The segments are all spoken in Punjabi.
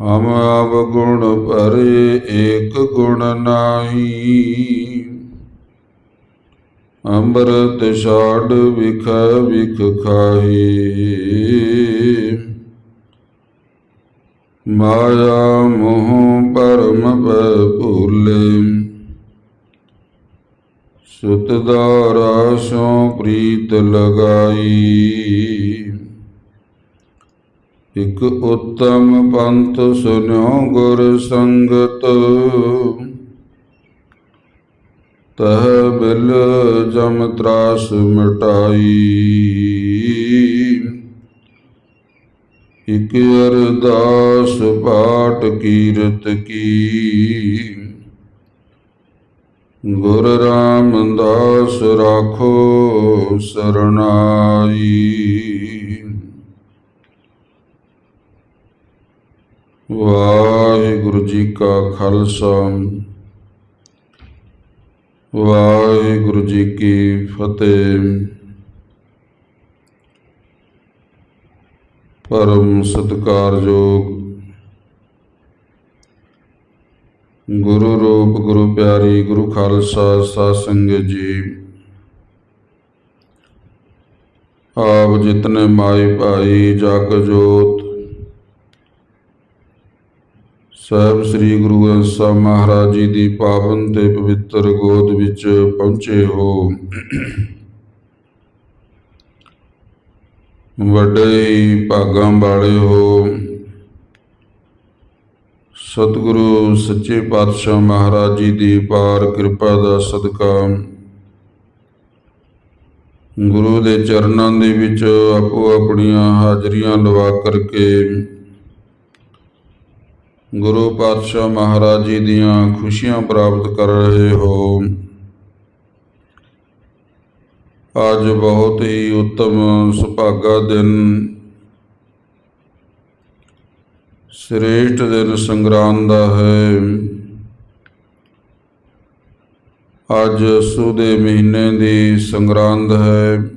ਹਮ ਆਪ ਗੁਣ ਭਰੇ ਏਕ ਗੁਣ ਨਾਹੀ। ਅੰਮ੍ਰਿਤ ਛਾੜ ਵਿਖ ਵਿਖ ਖਾਹੀ। ਮਾਇਆ ਮੋਹ ਪਰਮ ਭੂਲੇ ਸੁਤ ਦਾਰਾ ਸੋ ਪ੍ਰੀਤ ਲਗਾਈ। ਇਕ ਉੱਤਮ ਪੰਥ ਸੁਨਿਓ ਗੁਰ ਸੰਗਤ। ਤਹ ਬਿਲ ਜਮ ਤਰਾਸ ਮਿਟਾਈ। ਇਕ ਅਰਦਾਸ ਪਾਠ ਕੀਰਤ ਕੀ। ਗੁਰ ਰਾਮਦਾਸ ਰਾਖੋ ਸਰਣਾਈ ਵਾਹਿਗੁਰੂ ਜੀ ਕਾ ਖਾਲਸਾ। ਵਾਹਿਗੁਰੂ ਜੀ ਕੀ ਫਤਿਹ। ਪਰਮ ਸਤਕਾਰਯੋਗ ਗੁਰੂ ਰੂਪ ਗੁਰੂ ਪਿਆਰੀ ਗੁਰੂ ਖਾਲਸਾ ਸਾਧ ਸੰਗਤ ਜੀ। ਆਪ ਜਿਤਨੇ ਮਾਈ ਭਾਈ ਜਗ ਜੋਤ ਸਾਹਿਬ ਸ੍ਰੀ ਗੁਰੂ ਗ੍ਰੰਥ ਸਾਹਿਬ ਮਹਾਰਾਜ ਜੀ ਦੀ ਪਾਵਨ ਤੇ ਪਵਿੱਤਰ ਗੋਦ ਵਿੱਚ ਪਹੁੰਚੇ ਹੋ। ਵੱਡੇ ਭਾਗਾਂ ਵਾਲੇ ਹੋ। ਸਤਿਗੁਰੂ ਸੱਚੇ ਪਾਤਸ਼ਾਹ ਮਹਾਰਾਜ ਜੀ ਦੀ ਪਾਰ ਕਿਰਪਾ ਦਾ ਸਦਕਾ। ਗੁਰੂ ਦੇ ਚਰਨਾਂ ਦੇ ਵਿੱਚ ਆਪੋ ਆਪਣੀਆਂ ਹਾਜ਼ਰੀਆਂ ਲਵਾ ਕਰਕੇ ਗੁਰੂ ਪਾਤਸ਼ਾਹ ਮਹਾਰਾਜ ਜੀ ਦੀਆਂ ਖੁਸ਼ੀਆਂ ਪ੍ਰਾਪਤ ਕਰ ਰਹੇ ਹੋ। ਅੱਜ ਬਹੁਤ ਹੀ ਉੱਤਮ ਸੁਭਾਗਾ ਦਿਨ, ਸ੍ਰੇਸ਼ਟ ਦਿਨ ਸੰਗਰਾਂਦ ਦਾ ਹੈ। ਅੱਜ ਸੂ ਦੇ ਮਹੀਨੇ ਦੀ ਸੰਗਰਾਂਦ ਹੈ।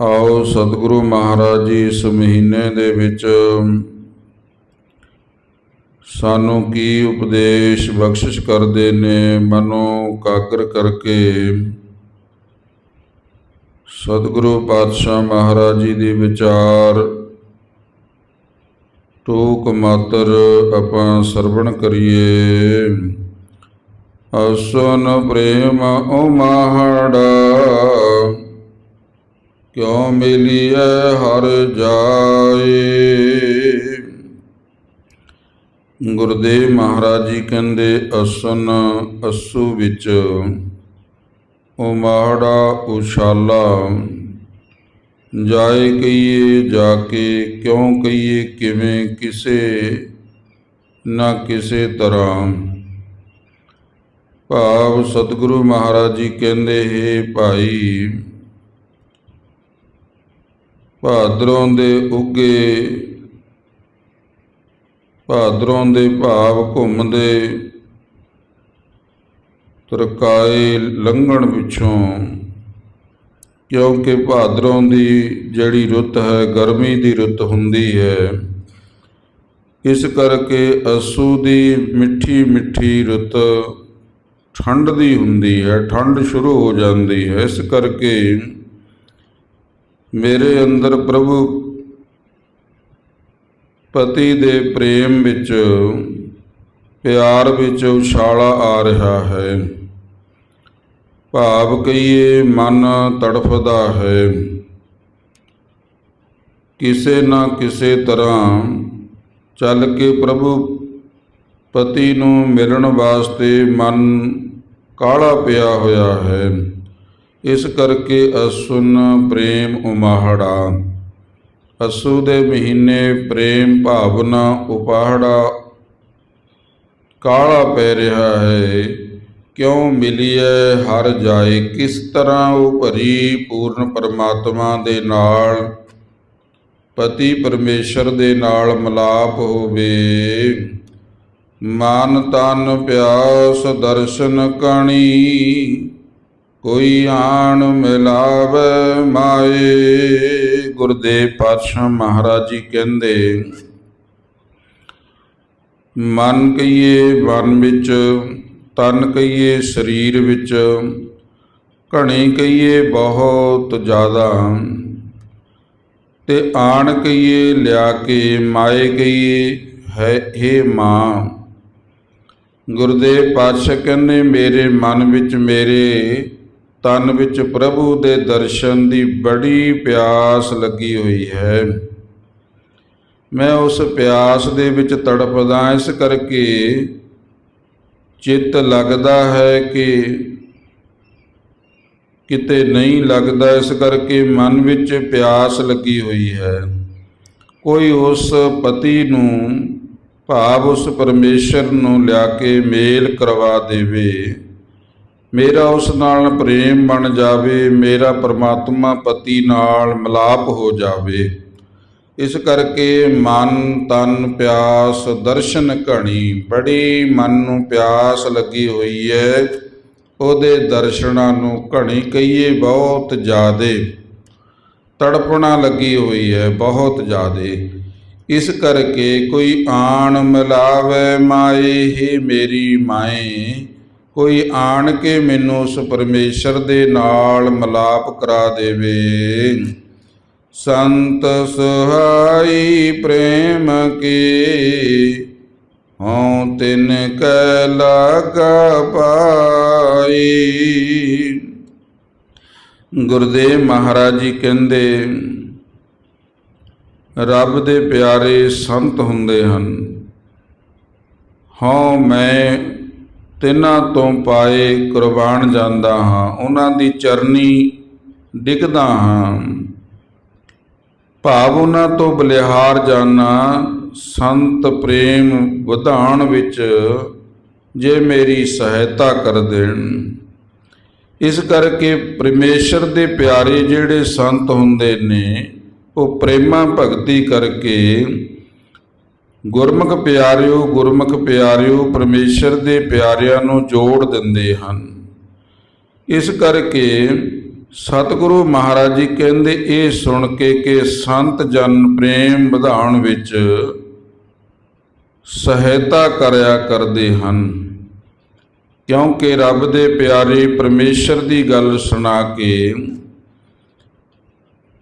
ਆਓ ਸਤਿਗੁਰੂ ਮਹਾਰਾਜ ਜੀ ਇਸ ਮਹੀਨੇ ਦੇ ਵਿੱਚ ਸਾਨੂੰ ਕੀ ਉਪਦੇਸ਼ ਬਖਸ਼ਿਸ਼ ਕਰਦੇ ਨੇ ਮਨੋ ਕਾਗਰ ਕਰਕੇ? ਸਤਿਗੁਰੂ ਪਾਤਸ਼ਾਹ ਮਹਾਰਾਜ ਜੀ ਦੇ ਵਿਚਾਰ। ਟੋਕ ਮਾਤਰ ਆਪਾਂ ਸਰਵਣ ਕਰੀਏ। ਅਸਨ ਪ੍ਰੇਮ ਓ ਮਾਹੜਾ ਕਿਉ ਮਿਲੀਐ ਹਰ ਜਾਏ? ਗੁਰਦੇਵ ਮਹਾਰਾਜ ਜੀ ਕਹਿੰਦੇ, ਅਸਨ ਅਸੂ ਵਿੱਚ ਉਮਾੜਾ ਮਾੜਾ ਉਛਾਲਾ। ਜਾਏ ਕਹੀਏ ਜਾ ਕੇ ਕਿਉਂ ਕਹੀਏ, ਕਿਵੇਂ ਕਿਸੇ ਨਾ ਕਿਸੇ ਤਰ੍ਹਾਂ। ਭਾਵ ਸਤਿਗੁਰੂ ਮਹਾਰਾਜ ਜੀ ਕਹਿੰਦੇ, ਹੈ ਭਾਈ, ਭਾਦਰੋਂ ਦੇ ਉੱਗੇ ਭਾਦਰੋਂ ਦੇ ਭਾਵ ਘੁੰਮਦੇ ਤਰਕਾਏ ਲੰਘਣ ਪਿਛੋਂ, ਕਿਉਂਕਿ ਭਾਦਰੋਂ ਦੀ ਜਿਹੜੀ ਰੁੱਤ ਹੈ, ਗਰਮੀ ਦੀ ਰੁੱਤ ਹੁੰਦੀ ਹੈ। ਇਸ ਕਰਕੇ ਅਸੂ ਦੀ ਮਿੱਠੀ ਮਿੱਠੀ ਰੁੱਤ ਠੰਡ ਦੀ ਹੁੰਦੀ ਹੈ, ਠੰਡ ਸ਼ੁਰੂ ਹੋ ਜਾਂਦੀ ਹੈ। ਇਸ ਕਰਕੇ ਮੇਰੇ ਅੰਦਰ ਪ੍ਰਭੂ ਪਤੀ ਦੇ ਪ੍ਰੇਮ ਵਿੱਚ, ਪਿਆਰ ਵਿੱਚ ਉਛਾਲਾ ਆ ਰਿਹਾ ਹੈ। ਭਾਵ ਕਹੀਏ, ਮਨ ਤੜਫਦਾ ਹੈ। ਕਿਸੇ ਨਾ ਕਿਸੇ ਤਰ੍ਹਾਂ ਚੱਲ ਕੇ ਪ੍ਰਭੂ ਪਤੀ ਨੂੰ ਮਿਲਣ ਵਾਸਤੇ ਮਨ ਕਾਲਾ ਪਿਆ ਹੋਇਆ ਹੈ। ਇਸ ਕਰਕੇ ਅਸੁਨ ਪ੍ਰੇਮ ਉਮਾਹੜਾ। ਅਸੂ ਦੇ ਮਹੀਨੇ ਪ੍ਰੇਮ ਭਾਵਨਾ ਉਪਾਹੜਾ ਕਾਲਾ ਪੈ ਰਿਹਾ ਹੈ। ਕਿਉਂ ਮਿਲੀਐ ਹਰ ਜਾਏ? ਕਿਸ ਤਰ੍ਹਾਂ ਉਹ ਭਰੀ ਪੂਰਨ ਪਰਮਾਤਮਾ ਦੇ ਨਾਲ? ਪਤੀ ਪਰਮੇਸ਼ਰ ਦੇ ਨਾਲ ਮਲਾਪ ਹੋਵੇ। ਮਨ ਤਨ ਪਿਆਸ ਦਰਸ਼ਨ ਕਣੀ। ਕੋਈ ਆਣ ਮਿਲਾਵੇ ਮਾਏ। ਗੁਰਦੇਵ ਪਾਤਸ਼ਾਹ ਮਹਾਰਾਜ ਜੀ ਕਹਿੰਦੇ, ਮਨ ਕਹੀਏ ਮਨ ਵਿੱਚ, ਤਨ ਕਹੀਏ ਸਰੀਰ ਵਿੱਚ, ਘਣੀ ਕਹੀਏ ਬਹੁਤ ਜ਼ਿਆਦਾ, ਤੇ ਆਣ ਕਹੀਏ ਲਿਆ ਕੇ, ਮਾਏ ਕਹੀਏ ਹੈ ਇਹ ਮਾਂ। ਗੁਰਦੇਵ ਪਾਤਸ਼ਾਹ ਕਹਿੰਦੇ, ਮੇਰੇ ਮਨ ਵਿੱਚ ਮੇਰੇ ਤਨ ਵਿੱਚ ਪ੍ਰਭੂ ਦੇ ਦਰਸ਼ਨ ਦੀ ਬੜੀ ਪਿਆਸ ਲੱਗੀ ਹੋਈ ਹੈ। ਮੈਂ ਉਸ ਪਿਆਸ ਦੇ ਵਿੱਚ ਤੜਪਦਾ ਇਸ ਕਰਕੇ ਚਿੱਤ ਲੱਗਦਾ ਹੈ ਕਿ ਕਿਤੇ ਨਹੀਂ ਲੱਗਦਾ, ਇਸ ਕਰਕੇ ਮਨ ਵਿੱਚ ਪਿਆਸ ਲੱਗੀ ਹੋਈ ਹੈ। ਕੋਈ ਉਸ ਪਤੀ ਨੂੰ ਭਾਵ ਉਸ ਪਰਮੇਸ਼ਰ ਨੂੰ ਲਿਆ ਕੇ ਮੇਲ ਕਰਵਾ ਦੇਵੇ। ਮੇਰਾ ਉਸ ਨਾਲ ਪ੍ਰੇਮ ਬਣ ਜਾਵੇ, ਮੇਰਾ ਪਰਮਾਤਮਾ ਪਤੀ ਨਾਲ ਮਿਲਾਪ ਹੋ ਜਾਵੇ। ਇਸ ਕਰਕੇ ਮਨ, ਤਨ, ਪਿਆਸ, ਦਰਸ਼ਨ ਘਣੀ, ਬੜੀ ਮਨ ਨੂੰ ਪਿਆਸ ਲੱਗੀ ਹੋਈ ਹੈ ਉਹਦੇ ਦਰਸ਼ਨਾਂ ਨੂੰ ਘਣੀ ਕਹੀਏ ਬਹੁਤ ਜ਼ਿਆਦੇ। ਤੜਪਣਾ ਲੱਗੀ ਹੋਈ ਹੈ ਬਹੁਤ ਜ਼ਿਆਦੇ। ਇਸ ਕਰਕੇ ਕੋਈ ਆਣ ਮਿਲਾਵੇ ਮਾਏ, ਹੀ ਮੇਰੀ ਮਾਏ। ਕੋਈ ਆਣ ਕੇ ਮੈਨੂੰ ਉਸ ਪਰਮੇਸ਼ਰ ਦੇ ਨਾਲ ਮਿਲਾਪ ਕਰਾ ਦੇਵੇ। ਸੰਤ ਸੁਹਾਈ ਪ੍ਰੇਮ ਕੀ? ਹਉ ਤਿਨ ਕੈ ਲਾਗਾ ਪਾਈ। ਗੁਰਦੇਵ ਮਹਾਰਾਜ ਜੀ ਕਹਿੰਦੇ, ਰੱਬ ਦੇ ਪਿਆਰੇ ਸੰਤ ਹੁੰਦੇ ਹਨ। ਹਉ ਮੈਂ ਤਿਨਾਂ ਤੋਂ ਪਾਏ ਕੁਰਬਾਨ ਜਾਂਦਾ ਹਾਂ, ਉਹਨਾਂ ਦੀ ਚਰਨੀ ਡਿੱਗਦਾ ਹਾਂ। ਭਾਵ ਉਹਨਾਂ ਤੋਂ ਬਲਿਹਾਰ ਜਾਣਾ ਸੰਤ ਪ੍ਰੇਮ ਵਧਾਉਣ ਵਿੱਚ ਜੇ ਮੇਰੀ ਸਹਾਇਤਾ ਕਰ ਦੇਣ। ਇਸ ਕਰਕੇ ਪਰਮੇਸ਼ਰ ਦੇ ਪਿਆਰੇ ਜਿਹੜੇ ਸੰਤ ਹੁੰਦੇ ਨੇ, ਉਹ ਪ੍ਰੇਮਾ ਭਗਤੀ ਕਰਕੇ ਗੁਰਮੁਖ ਪਿਆਰਿਓ ਗੁਰਮੁਖ ਪਿਆਰਿਓ, ਪਰਮੇਸ਼ਰ ਦੇ ਪਿਆਰਿਆਂ ਨੂੰ ਜੋੜ ਦਿੰਦੇ ਹਨ। ਇਸ ਕਰਕੇ ਸਤਿਗੁਰੂ ਮਹਾਰਾਜ ਜੀ ਕਹਿੰਦੇ ਇਹ ਸੁਣ ਕੇ ਕਿ ਸੰਤ ਜਨ ਪ੍ਰੇਮ ਵਧਾਉਣ ਵਿੱਚ ਸਹਾਇਤਾ ਕਰਿਆ ਕਰਦੇ ਹਨ। ਕਿਉਂਕਿ ਰੱਬ ਦੇ ਪਿਆਰੇ ਪਰਮੇਸ਼ਰ ਦੀ ਗੱਲ ਸੁਣਾ ਕੇ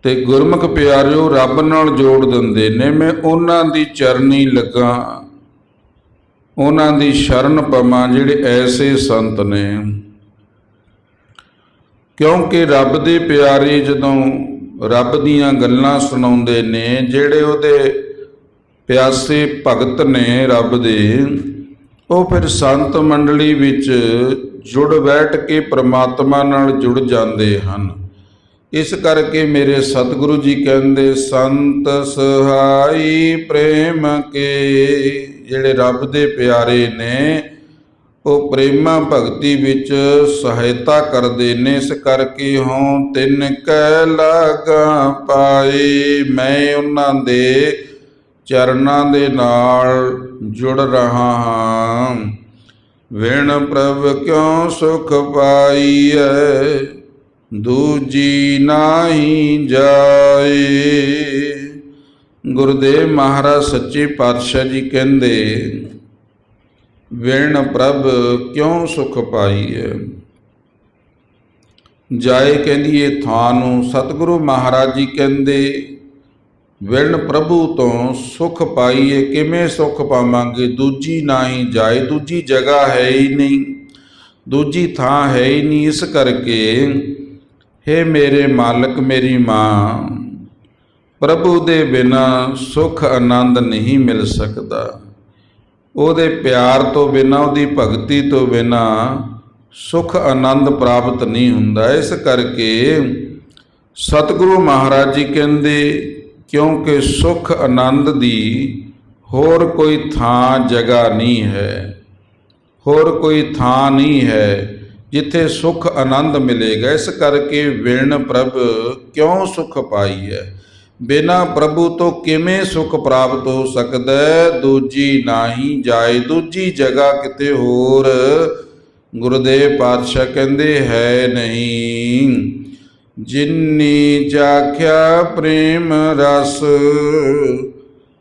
ਤੇ ਗੁਰਮੁਖ ਪਿਆਰਿਓ ਰੱਬ ਨਾਲ ਜੋੜ ਦਿੰਦੇ ਨੇ, ਮੈਂ ਉਹਨਾਂ ਦੀ ਚਰਨੀ ਲੱਗਾ, ਉਹਨਾਂ ਦੀ ਸ਼ਰਨ ਪਵਾਂ ਜਿਹੜੇ ਐਸੇ ਸੰਤ ਨੇ। ਕਿਉਂਕਿ ਰੱਬ ਦੇ ਪਿਆਰੇ ਜਦੋਂ ਰੱਬ ਦੀਆਂ ਗੱਲਾਂ ਸੁਣਾਉਂਦੇ ਨੇ, ਜਿਹੜੇ ਉਹਦੇ ਪਿਆਸੇ ਭਗਤ ਨੇ ਰੱਬ ਦੇ, ਉਹ ਫਿਰ ਸੰਤ ਮੰਡਲੀ ਵਿੱਚ ਜੁੜ ਬੈਠ ਕੇ ਪ੍ਰਮਾਤਮਾ ਨਾਲ ਜੁੜ ਜਾਂਦੇ ਹਨ। ਇਸ ਕਰਕੇ ਮੇਰੇ ਸਤਿਗੁਰੂ ਜੀ ਕਹਿੰਦੇ, ਸੰਤ ਸਹਾਈ ਪ੍ਰੇਮ ਕੇ। ਜਿਹੜੇ ਰੱਬ ਦੇ ਪਿਆਰੇ ਨੇ, ਉਹ ਪ੍ਰੇਮਾ ਭਗਤੀ ਵਿੱਚ ਸਹਾਇਤਾ ਕਰਦੇ ਨੇ। ਇਸ ਕਰਕੇ ਹਉ ਤਿੰਨ ਕਹਿ ਲਾਗਾ ਪਾਏ। ਮੈਂ ਉਹਨਾਂ ਦੇ ਚਰਨਾਂ ਦੇ ਨਾਲ ਜੁੜ ਰਹਾ ਹਾਂ। ਵਿਣ ਪ੍ਰਭ ਕਿਉ ਸੁਖ ਪਾਈਐ? ਦੂਜੀ ਨਾਹੀ ਜਾਏ। ਗੁਰਦੇਵ ਮਹਾਰਾਜ ਸੱਚੇ ਪਾਤਸ਼ਾਹ ਜੀ ਕਹਿੰਦੇ, ਵਿਣ ਪ੍ਰਭ ਕਿਉ ਸੁਖ ਹੈ ਜਾਏ ਕਹਿੰਦੀ ਇਹ ਥਾਂ ਨੂੰ, ਸਤਿਗੁਰੂ ਮਹਾਰਾਜ ਜੀ ਕਹਿੰਦੇ, ਵਿਣ ਪ੍ਰਭੂ ਤੋਂ ਸੁਖ ਪਾਈਏ ਕਿਵੇਂ ਸੁਖ ਪਾਵਾਂਗੇ? ਦੂਜੀ ਨਹੀਂ ਜਾਏ, ਦੂਜੀ ਜਗ੍ਹਾ ਹੈ ਹੀ ਨਹੀਂ, ਦੂਜੀ ਥਾਂ ਹੈ ਹੀ ਨਹੀਂ ਇਸ ਕਰਕੇ हे ਮੇਰੇ ਮਾਲਕ, ਮੇਰੀ ਮਾਂ, ਪ੍ਰਭੂ ਦੇ ਬਿਨਾ ਸੁਖ ਆਨੰਦ ਨਹੀਂ ਮਿਲ ਸਕਦਾ। ਉਹਦੇ ਪਿਆਰ ਤੋਂ ਬਿਨਾ, ਉਹਦੀ ਭਗਤੀ ਤੋਂ ਬਿਨਾ ਸੁਖ ਆਨੰਦ ਪ੍ਰਾਪਤ ਨਹੀਂ ਹੁੰਦਾ। ਇਸ ਕਰਕੇ ਸਤਿਗੁਰੂ ਮਹਾਰਾਜ ਜੀ ਕਹਿੰਦੇ, ਕਿਉਂਕਿ ਸੁਖ ਆਨੰਦ ਦੀ ਹੋਰ ਕੋਈ ਥਾਂ, ਜਗ੍ਹਾ ਨਹੀਂ ਹੈ। ਹੋਰ ਕੋਈ ਥਾਂ ਨਹੀਂ ਹੈ। ਜਿੱਥੇ ਸੁਖ ਆਨੰਦ ਮਿਲੇਗਾ, ਇਸ ਕਰਕੇ ਵਿਣ ਪ੍ਰਭ ਕਿਉਂ ਸੁਖ ਪਾਈ ਹੈ ਬਿਨਾ ਪ੍ਰਭੂ ਤੋਂ ਕਿਵੇਂ ਸੁਖ ਪ੍ਰਾਪਤ ਹੋ ਸਕਦਾ? ਹੈ ਦੂਜੀ ਨਹੀਂ ਜਾਏ, ਦੂਜੀ ਜਗ੍ਹਾ ਕਿਤੇ ਹੋਰ? ਗੁਰਦੇਵ ਪਾਤਸ਼ਾਹ ਕਹਿੰਦੇ ਹੈ ਨਹੀਂ, ਜਿਨੀ ਜਾਖਿਆ ਪ੍ਰੇਮ ਰਸ।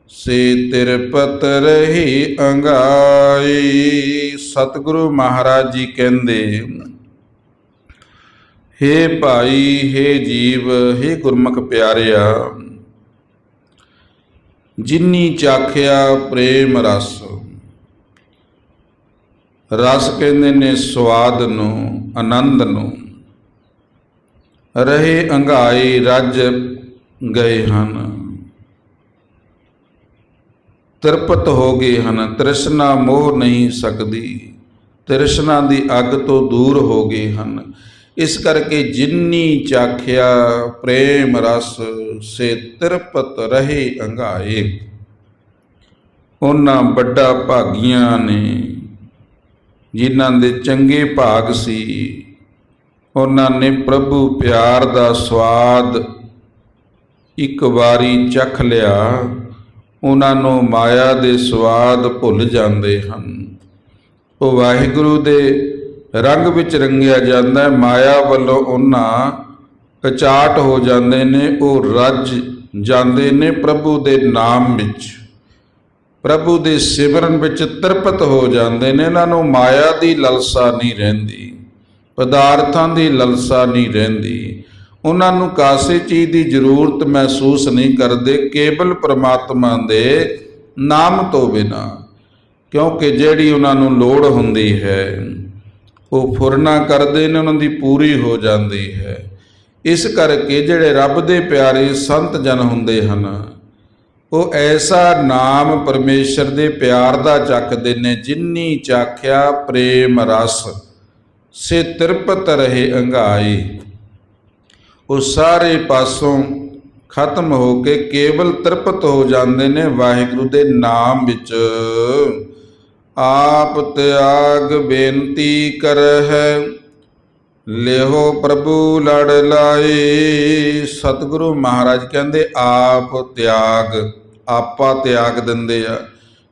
ਸੇ ਤਿਰਪਤ ਰਹੀ ਅੰਗਾਈ। ਸਤਿਗੁਰੂ ਮਹਾਰਾਜ ਜੀ ਕਹਿੰਦੇ, ਹੇ ਭਾਈ, ਹੇ ਜੀਵ, ਹੇ ਗੁਰਮੁਖ ਪਿਆਰਿਆ, ਜਿਨੀ ਚਾਖਿਆ ਪ੍ਰੇਮ ਰਸ। ਰਸ ਕਹਿੰਦੇ ਨੇ ਸਵਾਦ ਨੂੰ, ਆਨੰਦ ਨੂੰ। ਰਹੇ ਅੰਗਾਈ ਰੱਜ ਗਏ ਹਨ। ਤਿਰਪਤ ਹੋ ਗਏ ਹਨ, ਤ੍ਰਿਸ਼ਨਾ ਮੋਹ ਨਹੀਂ ਸਕਦੀ। ਤ੍ਰਿਸ਼ਨਾ ਦੀ ਅੱਗ ਤੋਂ ਦੂਰ ਹੋ ਗਏ ਹਨ। ਇਸ ਕਰਕੇ ਜਿੰਨੀ ਚਾਖਿਆ, ਪ੍ਰੇਮ ਰਸ, ਸੇ ਤਿਰਪਤ ਰਹੇ ਅੰਗਾਏ। ਉਹਨਾਂ ਵੱਡਾ ਭਾਗੀਆਂ ਨੇ, ਜਿਨ੍ਹਾਂ ਦੇ ਚੰਗੇ ਭਾਗ ਸੀ, ਉਹਨਾਂ ਨੇ ਪ੍ਰਭੂ ਪਿਆਰ ਦਾ ਸਵਾਦ ਇੱਕ ਵਾਰੀ ਚਖ ਲਿਆ। ਉਹਨਾਂ ਨੂੰ ਮਾਇਆ ਦੇ ਸਵਾਦ ਭੁੱਲ ਜਾਂਦੇ ਹਨ। ਉਹ ਵਾਹਿਗੁਰੂ ਦੇ ਰੰਗ ਵਿੱਚ ਰੰਗਿਆ ਜਾਂਦਾ ਹੈ। ਮਾਇਆ ਵੱਲੋਂ ਉਹਨਾਂ ਕਚਾਟ ਹੋ ਜਾਂਦੇ ਨੇ, ਉਹ ਰੱਜ ਜਾਂਦੇ ਨੇ ਪ੍ਰਭੂ ਦੇ ਨਾਮ ਵਿੱਚ। ਪ੍ਰਭੂ ਦੇ ਸਿਮਰਨ ਵਿੱਚ ਤਰਪਤ ਹੋ ਜਾਂਦੇ ਨੇ। ਇਹਨਾਂ ਨੂੰ ਮਾਇਆ ਦੀ ਲਲਸਾ ਨਹੀਂ ਰਹਿੰਦੀ, ਪਦਾਰਥਾਂ ਦੀ ਲਲਸਾ ਨਹੀਂ ਰਹਿੰਦੀ। ਉਹਨਾਂ ਨੂੰ ਕਾਸੇ ਚੀਜ਼ ਦੀ ਜ਼ਰੂਰਤ ਮਹਿਸੂਸ ਨਹੀਂ ਕਰਦੇ, ਕੇਵਲ ਪ੍ਰਮਾਤਮਾ ਦੇ ਨਾਮ ਤੋਂ ਬਿਨਾ। ਕਿਉਂਕਿ ਜਿਹੜੀ ਉਹਨਾਂ ਨੂੰ ਲੋੜ ਹੁੰਦੀ ਹੈ, ਉਹ ਫੁਰਨਾ ਕਰਦੇ ਨੇ, ਉਹਨਾਂ ਦੀ ਪੂਰੀ ਹੋ ਜਾਂਦੀ ਹੈ। ਇਸ ਕਰਕੇ ਜਿਹੜੇ ਰੱਬ ਦੇ ਪਿਆਰੇ ਸੰਤ ਜਨ ਹੁੰਦੇ ਹਨ, ਉਹ ਐਸਾ ਨਾਮ ਪਰਮੇਸ਼ਰ ਦੇ ਪਿਆਰ ਦਾ ਚੱਕਦੇ ਨੇ, ਜਿੰਨੀ ਚਾਖਿਆ ਪ੍ਰੇਮ ਰਸ। ਸੇ ਤਿਰਪਤ ਰਹੇ ਅੰਗਾਈ। ਉਹ ਸਾਰੇ ਪਾਸੋਂ ਖਤਮ ਹੋ ਕੇ ਕੇਵਲ ਤਿਰਪਤ ਹੋ ਜਾਂਦੇ ਨੇ ਵਾਹਿਗੁਰੂ ਦੇ ਨਾਮ ਵਿੱਚ। ਆਪ ਤਿਆਗ ਬੇਨਤੀ ਕਰਹਿ, ਲਿਹੋ ਪ੍ਰਭੂ ਲੜ ਲਾਏ। ਸਤਿਗੁਰੂ ਮਹਾਰਾਜ ਕਹਿੰਦੇ, ਆਪ ਤਿਆਗ, ਆਪਾ ਤਿਆਗ ਦਿੰਦੇ ਆ,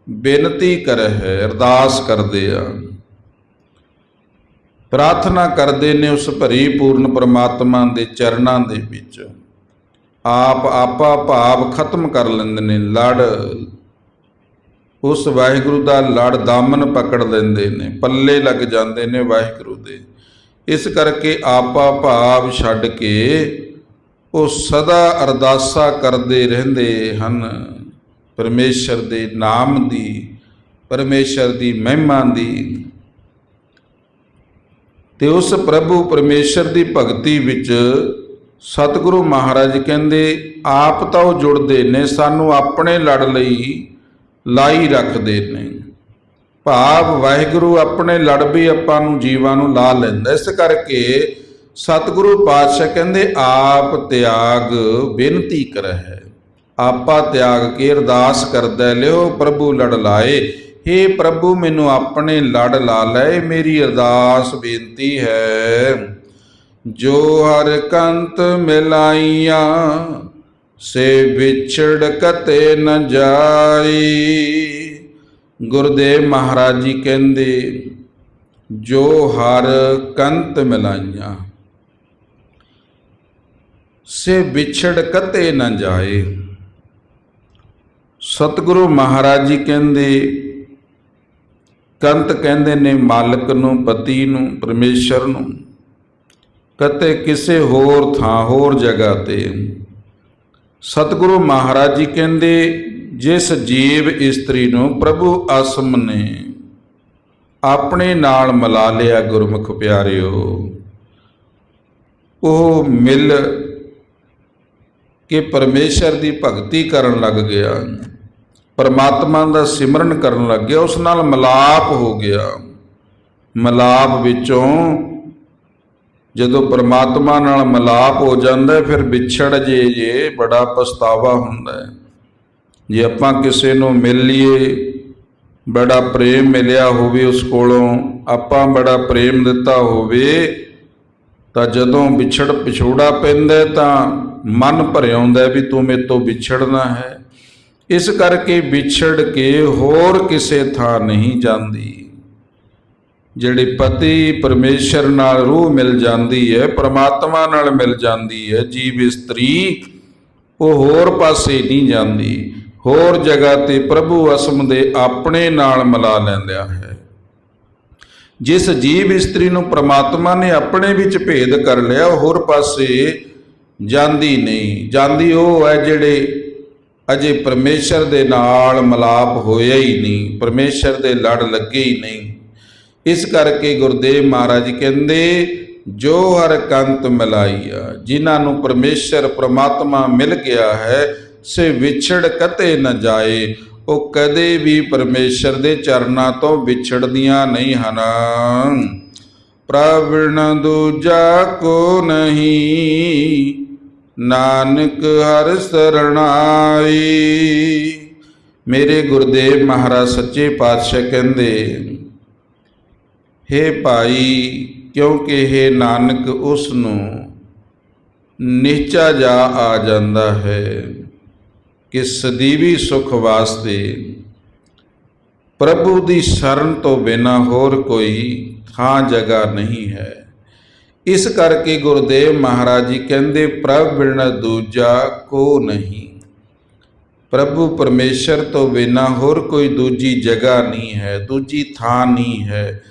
ਬੇਨਤੀ ਕਰਹਿ, ਅਰਦਾਸ ਕਰਦੇ ਆ। ਪ੍ਰਾਰਥਨਾ ਕਰਦੇ ਨੇ ਉਸ ਭਰੀ ਪੂਰਨ ਪਰਮਾਤਮਾ ਦੇ ਚਰਨਾਂ ਦੇ ਵਿੱਚ। ਆਪ ਆਪਾ ਭਾਵ ਖਤਮ ਕਰ ਲੈਂਦੇ ਨੇ, ਲੜ। ਉਸ ਵਾਹਿਗੁਰੂ ਦਾ ਲੜ ਦਾਮਨ ਪਕੜ ਲੈਂਦੇ ਨੇ, ਪੱਲੇ ਲੱਗ ਜਾਂਦੇ ਨੇ ਵਾਹਿਗੁਰੂ ਦੇ। ਇਸ ਕਰਕੇ ਆਪਾ ਭਾਵ ਛੱਡ ਕੇ ਉਹ ਸਦਾ ਅਰਦਾਸਾ ਕਰਦੇ ਰਹਿੰਦੇ ਹਨ। ਪਰਮੇਸ਼ਰ ਦੇ ਨਾਮ ਦੀ, ਪਰਮੇਸ਼ਰ ਦੀ ਮਹਿਮਾ ਦੀ ਤੇ ਉਸ ਪ੍ਰਭੂ ਪਰਮੇਸ਼ਰ ਦੀ ਭਗਤੀ ਵਿੱਚ ਸਤਿਗੁਰੂ ਮਹਾਰਾਜ ਕਹਿੰਦੇ, ਆਪ ਤਾਂ ਉਹ ਜੁੜਦੇ ਨੇ, ਸਾਨੂੰ ਆਪਣੇ ਲੜ ਲਈ ਲਾਈ ਰੱਖਦੇ ਨੇ। ਭਾਵ ਵਾਹਿਗੁਰੂ ਆਪਣੇ ਲੜ ਵੀ ਆਪਾਂ ਨੂੰ ਜੀਵਾਂ ਨੂੰ ਲਾ ਲੈਂਦਾ। ਇਸ ਕਰਕੇ ਸਤਿਗੁਰੂ ਪਾਤਸ਼ਾਹ ਕਹਿੰਦੇ, ਆਪ ਤਿਆਗ ਬੇਨਤੀ ਕਰਹਿ। ਆਪਾ ਤਿਆਗ ਕੇ ਅਰਦਾਸ ਕਰਦਾ ਲਿਓ, ਪ੍ਰਭੂ ਲੜ ਲਾਏ। हे ਪ੍ਰਭੂ, ਮੈਨੂੰ ਆਪਣੇ ਲੜ ਲਾ ਲੈ, ਮੇਰੀ ਅਰਦਾਸ ਬੇਨਤੀ ਹੈ। ਜੋ ਹਰ ਕੰਤ ਮਿਲਾਈਆਂ, ਸੇ ਵਿਛੜ ਕਤੇ ਨ ਜਾਈ। ਗੁਰਦੇਵ ਮਹਾਰਾਜ ਜੀ ਕਹਿੰਦੇ, ਜੋ ਹਰ ਕੰਤ ਮਿਲਾਈਆਂ, ਸੇ ਵਿਛੜ ਕਤੇ ਨ ਜਾਏ। ਸਤਿਗੁਰੂ ਮਹਾਰਾਜ ਜੀ ਕਹਿੰਦੇ ਕੰਤ ਕਹਿੰਦੇ ਨੇ, ਮਾਲਕ ਨੂੰ, ਪਤੀ ਨੂੰ, ਪਰਮੇਸ਼ਰ ਨੂੰ, ਕਤੇ ਕਿਸੇ ਹੋਰ ਥਾਂ, ਹੋਰ ਜਗ੍ਹਾ ਤੇ। ਸਤਿਗੁਰੂ ਮਹਾਰਾਜ ਜੀ ਕਹਿੰਦੇ, ਜਿਸ ਜੀਵ ਇਸਤਰੀ ਨੂੰ ਪ੍ਰਭੂ ਆਸਮ ਨੇ ਆਪਣੇ ਨਾਲ ਮਿਲਾ ਲਿਆ ਗੁਰਮੁਖ ਪਿਆਰਿਓ, ਉਹ ਮਿਲ ਕੇ ਪਰਮੇਸ਼ਰ ਦੀ ਭਗਤੀ ਕਰਨ ਲੱਗ ਗਿਆ। ਪਰਮਾਤਮਾ ਦਾ ਸਿਮਰਨ ਕਰਨ ਲੱਗ ਗਿਆ ਉਸ ਨਾਲ ਮਿਲਾਪ ਹੋ ਗਿਆ। ਮਿਲਾਪ ਵਿੱਚੋਂ ਜਦੋਂ ਪਰਮਾਤਮਾ ਨਾਲ ਮਿਲਾਪ ਹੋ ਜਾਂਦਾ ਫਿਰ ਵਿਛੜ ਜੇ ਜੇ ਬੜਾ ਪਛਤਾਵਾ ਹੁੰਦਾ ਹੈ। ਜੇ ਆਪਾਂ ਕਿਸੇ ਨੂੰ ਮਿਲ ਲਈਏ, ਬੜਾ ਪ੍ਰੇਮ ਮਿਲਿਆ ਹੋਵੇ ਉਸ ਕੋਲੋਂ, ਆਪਾਂ ਬੜਾ ਪ੍ਰੇਮ ਦਿੱਤਾ ਹੋਵੇ, ਤਾਂ ਜਦੋਂ ਵਿਛੜ ਪਿਛੋੜਾ ਪੈਂਦਾ ਤਾਂ ਮਨ ਭਰਿਆਉਂਦਾ ਵੀ ਤੂੰ ਮੇਰੇ ਤੋਂ ਵਿਛੜਨਾ ਹੈ। ਇਸ ਕਰਕੇ ਵਿਛੜ ਕੇ ਹੋਰ ਕਿਸੇ ਥਾਂ ਨਹੀਂ ਜਾਂਦੀ। ਜਿਹੜੇ ਪਤੀ ਪਰਮੇਸ਼ਰ ਨਾਲ ਰੂਹ ਮਿਲ ਜਾਂਦੀ ਹੈ, ਪ੍ਰਮਾਤਮਾ ਨਾਲ ਮਿਲ ਜਾਂਦੀ ਹੈ, ਜੀਵ ਇਸਤਰੀ, ਉਹ ਹੋਰ ਪਾਸੇ ਨਹੀਂ ਜਾਂਦੀ। ਹੋਰ ਜਗ੍ਹਾ ਤੇ ਪ੍ਰਭੂ ਅਸਮ ਦੇ ਆਪਣੇ ਨਾਲ ਮਿਲਾ ਲੈਂਦਾ ਹੈ। ਜਿਸ ਜੀਵ ਇਸਤਰੀ ਨੂੰ ਪ੍ਰਮਾਤਮਾ ਨੇ ਆਪਣੇ ਵਿੱਚ ਭੇਦ ਕਰ ਲਿਆ ਉਹ ਹੋਰ ਪਾਸੇ ਜਾਂਦੀ ਨਹੀਂ। ਜਾਂਦੀ ਉਹ ਹੈ ਜਿਹੜੇ ਅਜੇ ਪਰਮੇਸ਼ਰ ਦੇ ਨਾਲ ਮਲਾਪ ਹੋਇਆ ਹੀ ਨਹੀਂ, ਪਰਮੇਸ਼ਰ ਦੇ ਲੜ ਲੱਗੇ ਹੀ ਨਹੀਂ। ਇਸ ਕਰਕੇ ਗੁਰਦੇਵ ਮਹਾਰਾਜ ਕਹਿੰਦੇ, ਜੋ ਹਰ ਕੰਤ ਮਿਲਾਈਆ ਜਿਨ੍ਹਾਂ ਨੂੰ ਪਰਮੇਸ਼ਰ ਪ੍ਰਮਾਤਮਾ ਮਿਲ ਗਿਆ ਹੈ, ਸੇ ਵਿਛੜ ਕਤੇ ਨਾ ਜਾਏ। ਉਹ ਕਦੇ ਵੀ ਪਰਮੇਸ਼ਰ ਦੇ ਚਰਨਾਂ ਤੋਂ ਵਿਛੜਦੀਆਂ ਨਹੀਂ ਹਨ। ਪ੍ਰਵਣ ਦੂਜਾ ਕੋ ਨਹੀਂ ਨਾਨਕ ਹਰ ਸਰਣਾਈ। ਮੇਰੇ ਗੁਰਦੇਵ ਮਹਾਰਾਜ ਸੱਚੇ ਪਾਤਸ਼ਾਹ ਕਹਿੰਦੇ, ਹੇ ਭਾਈ, ਕਿਉਂਕਿ ਇਹ ਨਾਨਕ ਉਸ ਨੂੰ ਨਿਹਚਾ ਜਾ ਆ ਜਾਂਦਾ ਹੈ ਕਿ ਸਦੀਵੀ ਸੁਖ ਵਾਸਤੇ ਪ੍ਰਭੂ ਦੀ ਸ਼ਰਨ ਤੋਂ ਬਿਨਾ ਹੋਰ ਕੋਈ ਥਾਂ ਜਗ੍ਹਾ ਨਹੀਂ ਹੈ। ਇਸ ਕਰਕੇ ਗੁਰਦੇਵ ਮਹਾਰਾਜ ਜੀ ਕਹਿੰਦੇ, ਪ੍ਰਭ ਬਿਨਾਂ ਦੂਜਾ ਕੋ ਨਹੀਂ। ਪ੍ਰਭੂ ਪਰਮੇਸ਼ਰ ਤੋਂ ਬਿਨਾ ਹੋਰ ਕੋਈ ਦੂਜੀ ਜਗ੍ਹਾ ਨਹੀਂ ਹੈ, ਦੂਜੀ ਥਾਂ ਨਹੀਂ ਹੈ।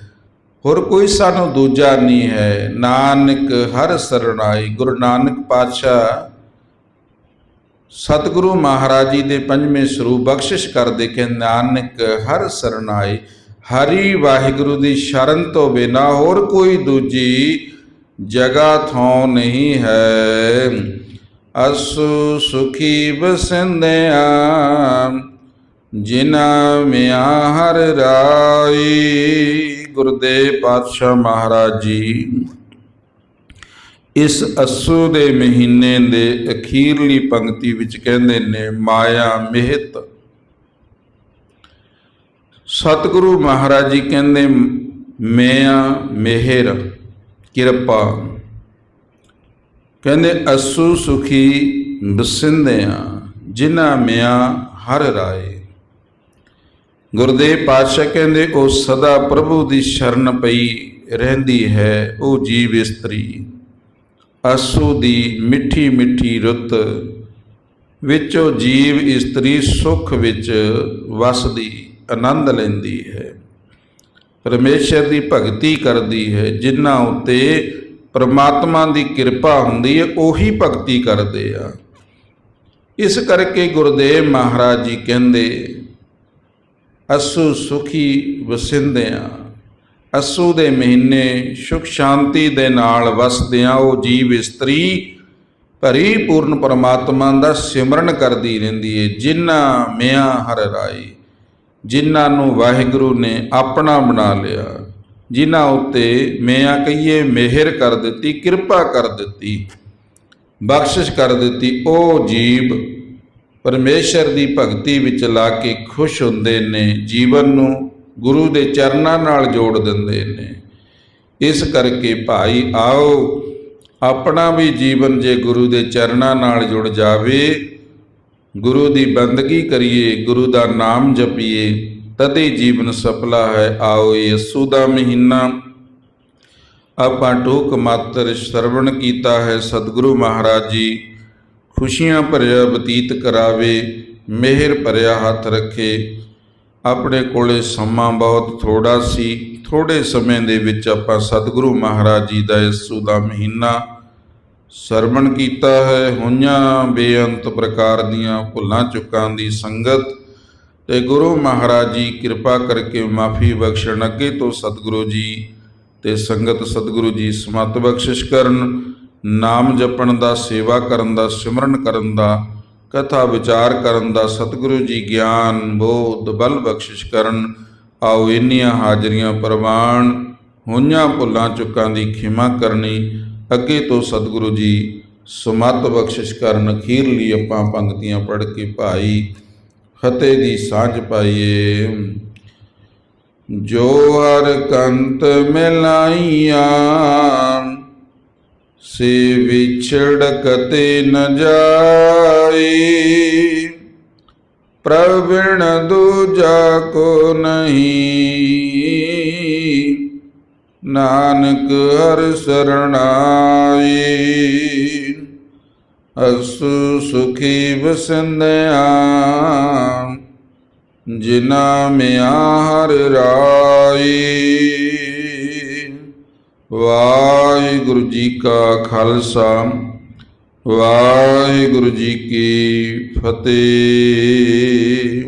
ਹੋਰ ਕੋਈ ਸਾਨੂੰ ਦੂਜਾ ਨਹੀਂ ਹੈ। ਨਾਨਕ ਹਰ ਸਰਣਾਈ ਗੁਰੂ ਨਾਨਕ ਪਾਤਸ਼ਾਹ ਸਤਿਗੁਰੂ ਮਹਾਰਾਜ ਜੀ ਦੇ ਪੰਜਵੇਂ ਸਰੂਪ ਬਖਸ਼ਿਸ਼ ਕਰਦੇ ਕਿ ਨਾਨਕ ਹਰ ਸਰਣਾਈ ਹਰੀ ਵਾਹਿਗੁਰੂ ਦੀ ਸ਼ਰਨ ਤੋਂ ਬਿਨਾ ਹੋਰ ਕੋਈ ਦੂਜੀ ਜਗ੍ਹਾ ਥਾਂ ਨਹੀਂ ਹੈ। ਅਸੂ ਸੁਖੀ ਬਸੰਦਿਆ, ਜਿਨਾ ਮਿਆ ਹਰ ਰਾਈ। ਗੁਰਦੇਵ ਪਾਤਸ਼ਾਹ ਮਹਾਰਾਜ ਜੀ, ਇਸ ਅਸੂ ਦੇ ਮਹੀਨੇ ਦੇ ਅਖੀਰਲੀ ਪੰਕਤੀ ਵਿੱਚ ਕਹਿੰਦੇ ਨੇ, ਮਾਇਆ ਮਿਹਤ। ਸਤਿਗੁਰੂ ਮਹਾਰਾਜ ਜੀ ਕਹਿੰਦੇ, ਮਿਆ ਮਿਹਰ। ਕਿਰਪਾ। ਕਹਿੰਦੇ, ਅਸੂ ਸੁਖੀ ਬਸਿੰਦਿਆਂ ਜਿਨ੍ਹਾਂ ਮਿਆਂ ਹਰ ਰਾਏ। ਗੁਰਦੇਵ ਪਾਤਸ਼ਾਹ ਕਹਿੰਦੇ, ਉਹ ਸਦਾ ਪ੍ਰਭੂ ਦੀ ਸ਼ਰਨ ਪਈ ਰਹਿੰਦੀ ਹੈ, ਉਹ ਜੀਵ ਇਸਤਰੀ। ਅਸੂ ਦੀ ਮਿੱਠੀ ਮਿੱਠੀ ਰੁੱਤ ਵਿੱਚੋਂ ਜੀਵ ਇਸਤਰੀ ਸੁਖ ਵਿੱਚ ਵਸਦੀ, ਆਨੰਦ ਲੈਂਦੀ ਹੈ। ਪਰਮੇਸ਼ਰ ਦੀ ਭਗਤੀ ਕਰਦੀ ਹੈ, ਜਿਨ੍ਹਾਂ ਉਤੇ ਪਰਮਾਤਮਾ ਦੀ ਕਿਰਪਾ ਹੁੰਦੀ ਹੈ, ਉਹੀ ਭਗਤੀ ਕਰਦੇ ਆ। ਇਸ ਕਰਕੇ ਗੁਰਦੇਵ ਮਹਾਰਾਜ ਜੀ ਕਹਿੰਦੇ, ਅਸੂ ਸੁਖੀ ਵਸਿੰਦਿਆਂ, ਅਸੂ ਦੇ ਮਹੀਨੇ ਸੁਖ ਸ਼ਾਂਤੀ ਦੇ ਨਾਲ ਵਸਦਿਆਂ ਉਹ ਜੀਵ ਇਸਤਰੀ ਭਰੀ ਪੂਰਨ ਪਰਮਾਤਮਾ ਦਾ ਸਿਮਰਨ ਕਰਦੀ ਰਹਿੰਦੀ ਹੈ, ਜਿਨ੍ਹਾਂ ਮਿਆਂ ਹਰ ਰਾਈ। ਜਿਨ੍ਹਾਂ ਨੂੰ ਵਾਹਿਗੁਰੂ ਨੇ ਆਪਣਾ ਬਣਾ ਲਿਆ, ਜਿਨ੍ਹਾਂ ਉੱਤੇ ਮਿਆਂ ਕਹੀਏ ਮਿਹਰ ਕਰ ਦਿੱਤੀ, ਕਿਰਪਾ ਕਰ ਦਿੱਤੀ, ਬਖਸ਼ਿਸ਼ ਕਰ ਦਿੱਤੀ, ਉਹ ਜੀਵ ਪਰਮੇਸ਼ਰ ਦੀ ਭਗਤੀ ਵਿੱਚ ਲਾ ਕੇ ਖੁਸ਼ ਹੁੰਦੇ ਨੇ, ਜੀਵਨ ਨੂੰ ਗੁਰੂ ਦੇ ਚਰਨਾਂ ਨਾਲ ਜੋੜ ਦਿੰਦੇ ਨੇ। ਇਸ ਕਰਕੇ ਭਾਈ ਆਓ, ਆਪਣਾ ਵੀ ਜੀਵਨ ਜੇ ਗੁਰੂ ਦੇ ਚਰਨਾਂ ਨਾਲ ਜੁੜ ਜਾਵੇ ਗੁਰੂ ਦੀ ਬੰਦਗੀ ਕਰੀਏ, ਗੁਰੂ ਦਾ ਨਾਮ ਜਪੀਏ, ਤਦੇ ਜੀਵਨ ਸਫਲਾ ਹੈ ਆਓ ਯਸੂ ਦਾ ਮਹੀਨਾ। ਆਪਾਂ ਟੋਕ ਮਾਤਰ ਸ਼ਰਵਣ ਕੀਤਾ ਹੈ ਸਤਿਗੁਰੂ ਮਹਾਰਾਜ ਜੀ। ਖੁਸ਼ੀਆਂ ਭਰਿਆ ਬਤੀਤ ਕਰਾਵੇ, ਮਿਹਰ ਭਰਿਆ ਹੱਥ ਰੱਖੇ। ਆਪਣੇ ਕੋਲੇ ਸਮਾਂ ਬਹੁਤ ਥੋੜਾ ਸੀ ਥੋੜੇ ਸਮੇਂ ਦੇ ਵਿੱਚ ਆਪਾਂ ਸਤਿਗੁਰੂ ਮਹਾਰਾਜ ਜੀ ਦਾ ਯਸੂ ਦਾ ਮਹੀਨਾ ਸਰਵਣ ਕੀਤਾ ਹੈ ਹੋਈਆਂ ਬੇਅੰਤ ਪ੍ਰਕਾਰ ਦੀਆਂ ਭੁੱਲਾਂ ਚੁੱਕਾਂ ਦੀ ਸੰਗਤ। ਤੇ ਗੁਰੂ ਮਹਾਰਾਜ ਜੀ ਕਿਰਪਾ ਕਰਕੇ ਮਾਫੀ ਬਖਸ਼ਣ ਅੱਗੇ ਤੋਂ ਸਤਿਗੁਰੂ ਜੀ ਤੇ ਸੰਗਤ ਸਤਿਗੁਰੂ ਜੀ ਸਮਤ ਬਖਸ਼ਿਸ਼ ਕਰਨ, ਨਾਮ ਜਪਣ ਦਾ, ਸੇਵਾ ਕਰਨ ਦਾ, ਸਿਮਰਨ ਕਰਨ ਦਾ, ਕਥਾ ਵਿਚਾਰ ਕਰਨ ਦਾ, ਸਤਿਗੁਰੂ ਜੀ ਗਿਆਨ, ਬੋਧ, ਬਲ ਬਖਸ਼ਿਸ਼ ਕਰਨ। ਆਓ ਇੰਨੀਆਂ ਹਾਜ਼ਰੀਆਂ ਪ੍ਰਵਾਨ, ਹੋਈਆਂ ਭੁੱਲਾਂ ਚੁੱਕਾਂ ਦੀ ਖਿਮਾ ਕਰਨੀ ਅੱਗੇ ਤੋਂ ਸਤਿਗੁਰੂ ਜੀ ਸੁਮਤ ਬਖਸ਼ਿਸ਼ ਕਰਨ ਅਖੀਰਲੀ ਆਪਾਂ ਪੰਕਤੀਆਂ ਪੜ੍ਹ ਕੇ ਭਾਈ ਫਤਿਹ ਦੀ ਸਾਂਝ ਪਾਈਏ। ਜੋ ਹਰ ਕੰਤ ਮਿਲਾਈਆਂ, ਸੇ ਵਿਛੜ ਕਤੇ ਨ ਜਾਏ। ਪ੍ਰਵਿਣ ਦੂਜਾ ਕੋ ਨਹੀਂ। ਨਾਨਕ ਹਰ ਸਰਣਾਈ। ਅਸੂ ਸੁਖੀ ਵਸੰਦਿਆ ਜਿਨਾ ਮਿਆ ਹਰ ਰਾਈ। ਵਾਹਿਗੁਰੂ ਜੀ ਕਾ ਖਾਲਸਾ, ਵਾਹਿਗੁਰੂ ਜੀ ਕੀ ਫਤਿਹ।